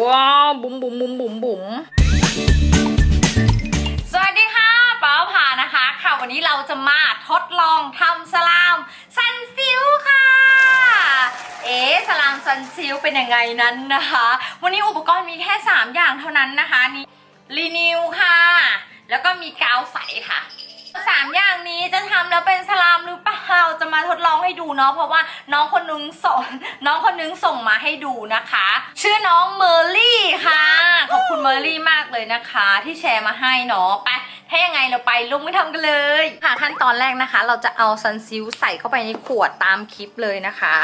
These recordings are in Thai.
ว้าวบุ๋มบุ๋มบุ๋มบุ๋มบุ๋มสวัสดีค่ะป้าผานะคะ ค่ะวันนี้เราจะมาทดลองทำสลามซันซิลค่ะ เอ๊สลามซันซิลเป็นยังไงนั้นนะคะ วันนี้อุปกรณ์มีแค่ 3 อย่างเท่านั้นนะคะนี่รีนิวค่ะ แล้วก็มีกาวใสค่ะ สามอย่างนี้จะทำแล้วเป็นสลามหรือเปล่าจะมาทดลองให้ดูเนาะเพราะว่าน้องคนนึงส่งน้องคนนึงส่งมาให้ดูนะคะ ชื่อน้องเมอร์ลี่ค่ะ ขอบคุณเมอร์ลี่มากเลยนะคะ ที่แชร์มาให้เนาะไปถ้ายังไงเราไปลงมือทำกันเลยค่ะขั้นตอนแรกนะคะ เราจะเอาซันซิลใส่เข้าไปในขวดตามคลิปเลยนะคะ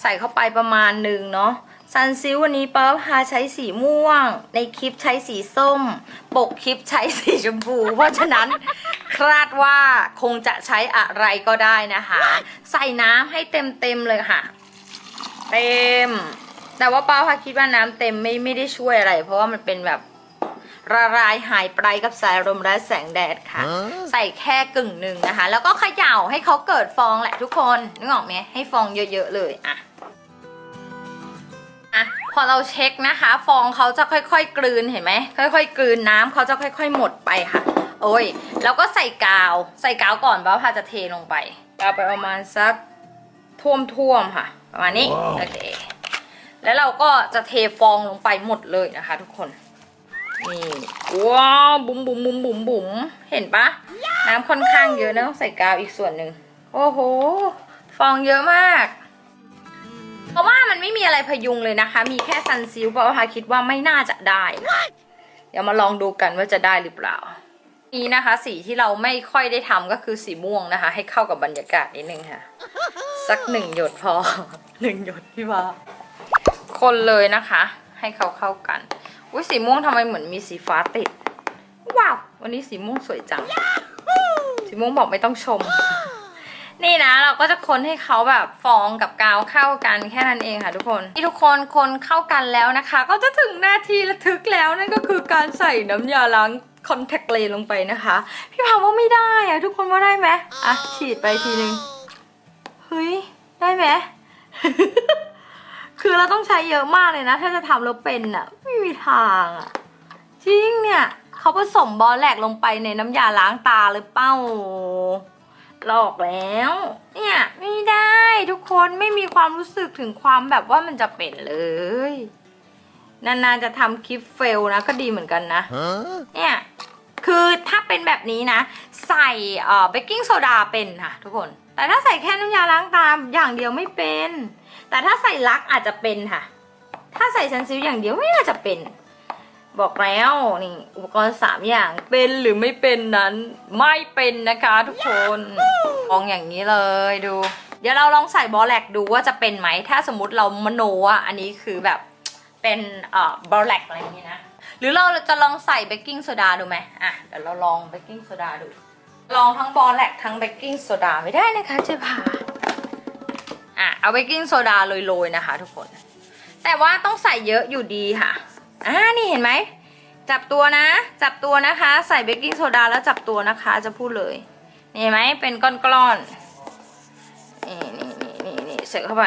ใส่เข้าไปประมาณหนึ่งเนาะซันซิลวันนี้ป้าพาใช้สีม่วง ในคลิปใช้สีส้ม ปกคลิปใช้สีชมพู เพราะฉะนั้น คาดว่าคงจะใช้อะไรก็ได้นะคะ ใส่น้ำให้เต็มเต็มๆเลยค่ะ เต็ม แต่ว่าป้าพาคิดว่าน้ำเต็มไม่ไม่ได้ช่วยอะไร เพราะว่ามันเป็นแบบละลายหายไปกับสายลมและแสงแดดค่ะ ใส่แค่กึ่งหนึ่งนะคะ แล้วก็เขย่าให้เขาเกิดฟองแหละทุกคนนึกออกไหมให้ฟองเยอะๆเลยอะอะพอเราเช็คนะคะ ฟองเขาจะค่อยๆ กลืนเห็นไหมค่อย ๆ กลืนน้ำเขาจะค่อย ๆ หมดไปค่ะ โอ้ย แล้วก็ใส่กาว ใส่กาวก่อนป้าพาจะเทลงไปกาวไปประมาณสักท่วมๆค่ะ ประมาณนี้ว้าวโอเค แล้วเราก็จะเทฟองลงไปหมดเลยนะคะ ทุกคน นี่ว้าวบุ๋มบุ๋มบุ๋มบุ๋มบุ๋มเห็นปะ น้ำค่อนข้างเยอะนะต้องใส่กาวอีกส่วนหนึ่ง โอ้โห ฟองเยอะมากเพราะว่ามันไม่มีอะไรพยุงเลยนะคะ มีแค่ซันซิลเพราะว่าคิดว่าไม่น่าจะได้นะเดี๋ยวมาลองดูกันว่าจะได้หรือเปล่า นี่นะคะสีที่เราไม่ค่อยได้ทำก็คือสีม่วงนะคะ ให้เข้ากับบรรยากาศนิดนึงค่ะ สักหนึ่งหยดพอหนึ่งหยดพี่ว่าคนเลยนะคะ ให้เขาเข้ากันอุ้ยสีม่วงทำไมเหมือนมีสีฟ้าติด ว้าว วันนี้สีม่วงสวยจัง สีม่วงบอกไม่ต้องชม นี่นะเราก็จะคนให้เขาแบบฟองกับกาวเข้ากันแค่นั้นเองค่ะทุกคนที่ทุกคนคนเข้ากันแล้วนะคะ ก็จะถึงนาทีระทึกแล้วนั่นก็คือการใส่น้ำยาล้าง คอนแทคเลนส์ลงไปนะคะ พี่พาว่าไม่ได้อะทุกคนว่าได้ไหมอะฉีดไปทีนึงเฮ้ยได้ไหมคือเราต้องใช้เยอะมากเลยนะ ถ้าจะทำแล้วเป็นอะไม่มีทางอะจริงเนี่ยเขาผสมบอลแลกลงไปในน้ำยาล้างตาหรือเป้าหลอกแล้ว เนี่ยไม่ได้ทุกคนไม่มีความรู้สึกถึงความแบบว่ามันจะเป็นเลยนานๆจะทำคลิปเฟลนะก็ดีเหมือนกันนะ Huh? เนี่ย คือถ้าเป็นแบบนี้นะ ใส่เบกกิ้งโซดาเป็นค่ะทุกคน แต่ถ้าใส่แค่น้ำยาล้างตาอย่างเดียวไม่เป็น แต่ถ้าใส่ลักอาจจะเป็นค่ะ ถ้าใส่ซันซิลอย่างเดียวไม่น่าจะเป็น บอกแล้วนี่อุปกรณ์สามอย่างเป็นหรือไม่เป็นนั้นไม่เป็นนะคะทุกคนมองอย่างนี้เลยดู เดี๋ยวเราลองใส่บอลแลกดูว่าจะเป็นไหม ถ้าสมมติเรามโนอะอันนี้คือแบบเป็นเอ่อบอลแลกอะไรอย่างนี้นะ หรือเราจะลองใส่เบกกิ้งโซดาดูไหมอะเดี๋ยวเราลองเบกกิ้งโซดาดู ลองทั้งบอลแลกทั้งเบกกิ้งโซดาไม่ได้นะคะเจ๊พาอะเอาเบกกิ้งโซดาโรยๆนะคะ ทุกคน แต่ว่าต้องใส่เยอะอยู่ดีค่ะอ่านี่เห็นไหมจับตัวนะ จับตัวนะคะ ใส่เบกกิ้งโซดาแล้วจับตัวนะคะจะพูดเลยนี่เห็นไหมเป็นก้อนๆนี่นี่นี่นี่นี่เสร็จเข้าไป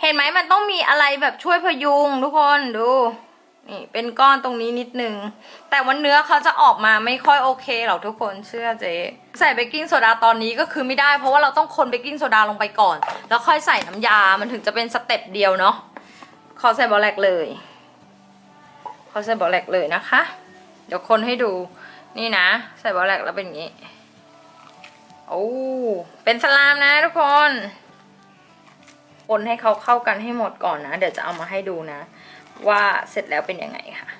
เห็นไหมมันต้องมีอะไรแบบช่วยพยุงทุกคนดู นี่เป็นก้อนตรงนี้นิดนึง แต่วันเนื้อเขาจะออกมาไม่ค่อยโอเคหรอกทุกคนเชื่อเจ๊ใส่เบกกิ้งโซดาตอนนี้ก็คือไม่ได้เพราะว่าเราต้องคนเบกกิ้งโซดาลงไปก่อน แล้วค่อยใส่น้ำยา มันถึงจะเป็นสเต็ปเดียวเนาะขอใส่บอลแลกเลยขอใส่บอลแลกเลยนะคะ เดี๋ยวคนให้ดูนี่นะ ใส่บอลแลกแล้วเป็นอย่างนี้โอ้เป็นสลามนะทุกคน คนให้เขาเข้ากันให้หมดก่อนนะ เดี๋ยวจะเอามาให้ดูนะ ว่าเสร็จแล้วเป็นยังไงค่ะ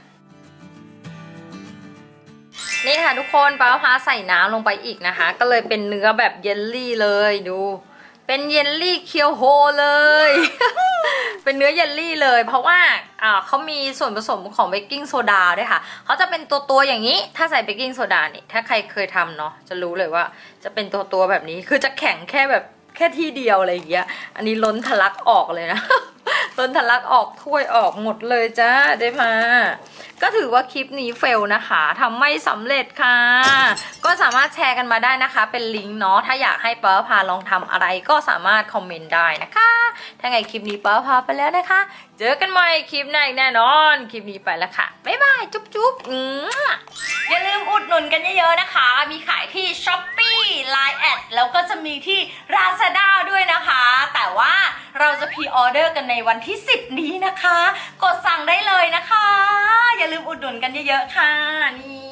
นี่ค่ะทุกคนป้าพาใส่น้ำลงไปอีกนะคะ ก็เลยเป็นเนื้อแบบเยลลี่เลยดู เป็นเยลลี่เคียวโฮเลย เป็นเนื้อเยลลี่เลย เพราะว่าอ่าเขามีส่วนผสมของเบกกิ้งโซดาด้วยค่ะเขาจะเป็นตัวตัวๆอย่างนี้ ถ้าใส่เบกกิ้งโซดานี่ถ้าใครเคยทำเนาะจะรู้เลยว่า จะเป็นตัวตัวๆแบบนี้คือจะแข็งแค่แบบแค่ที่เดียวอะไรอย่างเงี้ย อันนี้ล้นทะลักออกเลยนะ ล้นทะลักออกถ้วยออกหมดเลยจ้าได้มา ก็ถือว่าคลิปนี้เฟลนะคะทำไม่สำเร็จค่ะ ก็สามารถแชร์กันมาได้นะคะ เป็นลิงก์เนาะ ถ้าอยากให้เป๊าพาลองทำอะไรก็สามารถคอมเมนต์ได้นะคะ ถ้าไงคลิปนี้เป๊าพาไปแล้วนะคะ เจอกันใหม่คลิปหน้าอีกแน่นอน คลิปนี้ไปแล้วค่ะ บ๊ายบาย จุ๊บจุ๊บอืมอย่าลืมอุดหนุนกันเยอะๆนะคะ มีขายที่ s h อ p e e Line แอดแล้วก็จะมีที่ Lazada เราจะพรีออเดอร์กันในวันที่ 10 นี้นะคะ กดสั่งได้เลยนะคะ อย่าลืมอุดหนุนกันเยอะๆค่ะนี่